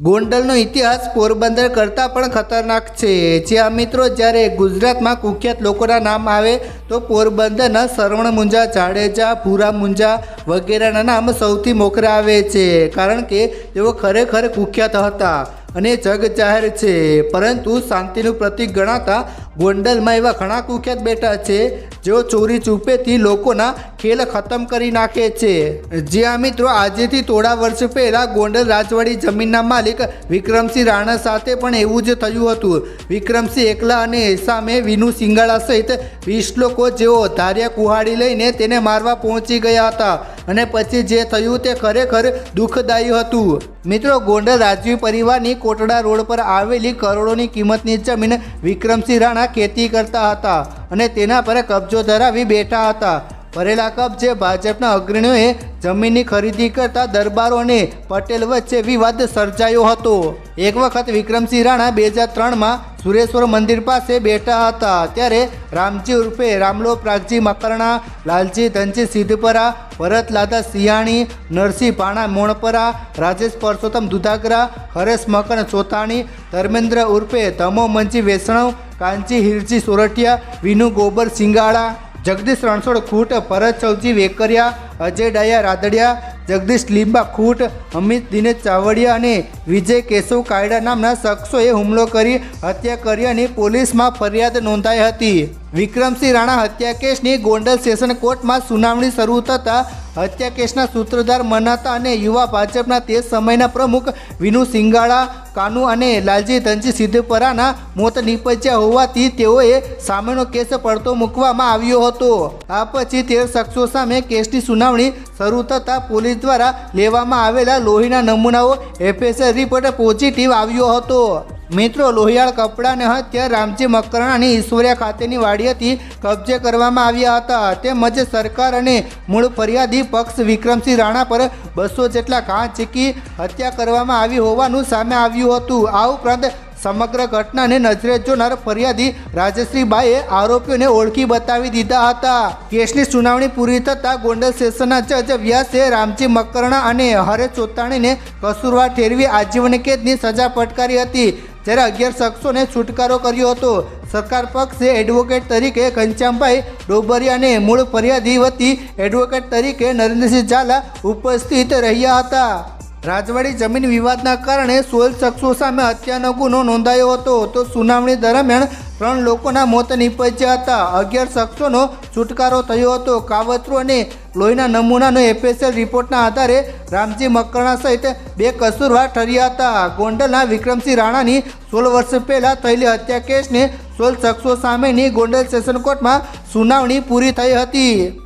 ગોંડલનો ઇતિહાસ પોરબંદર કરતાં પણ ખતરનાક છે. જ્યાં મિત્રો, જ્યારે ગુજરાતમાં કુખ્યાત લોકોના નામ આવે, તો પોરબંદરના શરવણ મુંજા જાડેજા ભૂરા મુંજા વગેરેના નામ સૌથી મોખરા આવે છે. કારણ કે તેઓ ખરેખર કુખ્યાત હતા અને જગ જાહેર છે. પરંતુ શાંતિનું પ્રતીક ગણાતા ગોંડલમાં એવા ઘણા કુખ્યાત બેઠા છે. જેઓ ચોરી ચૂપેથી લોકોના ખેલ ખતમ કરી નાખે છે. જ્યાં મિત્રો, આજેથી થોડા વર્ષ પહેલાં ગોંડલ રાજવાડી જમીનના માલિક વિક્રમસિંહ રાણા સાથે પણ એવું જ થયું હતું. વિક્રમસિંહ એકલા અને સામે વિનુ સિંગાળા સહિત વીસ લોકો જેઓ ધાર્યા કુહાડી લઈને તેને મારવા પહોંચી ગયા હતા. અને પછી જે થયું તે ખરેખર દુઃખદાયી હતું. મિત્રો, ગોંડલ રાજવી પરિવારની કોટડા રોડ પર આવેલી કરોડોની કિંમતની જમીન વિક્રમસિંહ રાણા ખેતી કરતા હતા અને તેના પર કબજો ધરાવી બેઠા હતા. ભરેલા કપ જે ભાજપના અગ્રણીઓએ જમીનની ખરીદી કરતા દરબારો અને પટેલ વચ્ચે વિવાદ સર્જાયો હતો. એક વખત વિક્રમસિંહ રાણા બે હજાર ત્રણમાં સુરેશ્વર મંદિર પાસે બેઠા હતા. ત્યારે રામજી ઉર્ફે રામલો પ્રાગજી મકરણા, લાલજી ધનજી સિદ્ધપરા ભરત લાદા સિયાણી નરસિંહ ભાણા મોણપરા, રાજેશ પરસોત્તમ દુધાગરા, હરેશ મકણ ચોતાણી ધર્મેન્દ્ર ઉર્ફે ધમો, મંજી વૈષ્ણવ કાંચી હિરજી સોરઠિયા, વિનુ ગોબર સિંગાળા જગદીશ રણછોડ ખૂટ ભરત ચૌધરી વેકરિયા અજય ડાયા રાદડિયા જગદીશ લીંબા ખૂટ, અમિત, દિનેશ ચાવડિયા અને વિજય કેશવ કાયડા નામના શખ્સોએ હુમલો કરી હત્યા કરી અને પોલીસમાં ફરિયાદ નોંધાઈ હતી. વિક્રમસિંહ રાણા હત્યા કેસની ગોંડલ સેશન કોર્ટમાં સુનાવણી શરૂ થતાં હત્યા કેસના સૂત્રધાર મનાતા અને યુવા ભાજપના તે સમયના પ્રમુખ વિનુ સિંગાળા, કાનુ અને લાલજી ધનજી સિદ્ધપરાના મોત નીપજ્યા હોવાથી તેઓએ સામેનો કેસ પડતો મૂકવામાં આવ્યો હતો. આ પછી તેર શખ્સો સામે કેસની સુનાવણી શરૂ થતાં પોલીસ દ્વારા લેવામાં આવેલા લોહીના નમૂનાઓ એફએસએલ રિપોર્ટ પોઝિટિવ આવ્યો હતો. મિત્રો, લોહિયાળ કપડાને હત્યા રામજી મકરાણાની ઈશ્વરિયા ખાતેની વાડીએથી કબજે કરવામાં આવ્યા હતા. તેમજ સરકાર અને મૂળ ફરિયાદી પક્ષ વિક્રમસિંહ રાણા પર બસો જેટલા ઘા ચીકી હત્યા કરવામાં આવી હોવાનું સામે આવ્યું હતું. આ ઉપરાંત સમગ્ર ઘટનાને નજરે જોનાર ફરિયાદી રાજશ્રીબાઈએ આરોપીઓને ઓળખી બતાવી દીધા હતા. કેસની સુનાવણી પૂરી થતાં ગોંડલ સેશનના જજ વ્યાસે રામજી મકરણા અને હરેશ ચોતાણીને કસૂરવાર ઠેરવી આજીવન કેદની સજા ફટકારી હતી. જ્યારે અગિયાર શખ્સોને છુટકારો કર્યો હતો. સરકાર પક્ષે એડવોકેટ તરીકે ઘનશ્યામભાઈ ડોબરિયાને મૂળ ફરિયાદી વતી એડવોકેટ તરીકે નરેન્દ્રસિંહ ઝાલા ઉપસ્થિત રહ્યા હતા. રાજવાડી જમીન વિવાદના કારણે સોળ શખ્સો સામે હત્યાનો ગુનો નોંધાયો હતો. તો સુનાવણી દરમિયાન ત્રણ લોકોના મોત નીપજ્યા હતા. અગિયાર શખ્સોનો છુટકારો થયો હતો. કાવતરો અને લોહીના નમૂનાનો એફએસએલ રિપોર્ટના આધારે રામજી મકરણા સહિત બે કસૂરવાર ઠર્યા હતા. ગોંડલના વિક્રમસિંહ રાણાની સોળ વર્ષ પહેલાં થયેલી હત્યા કેસને સોળ શખ્સો સામેની ગોંડલ સેશન કોર્ટમાં સુનાવણી પૂરી થઈ હતી.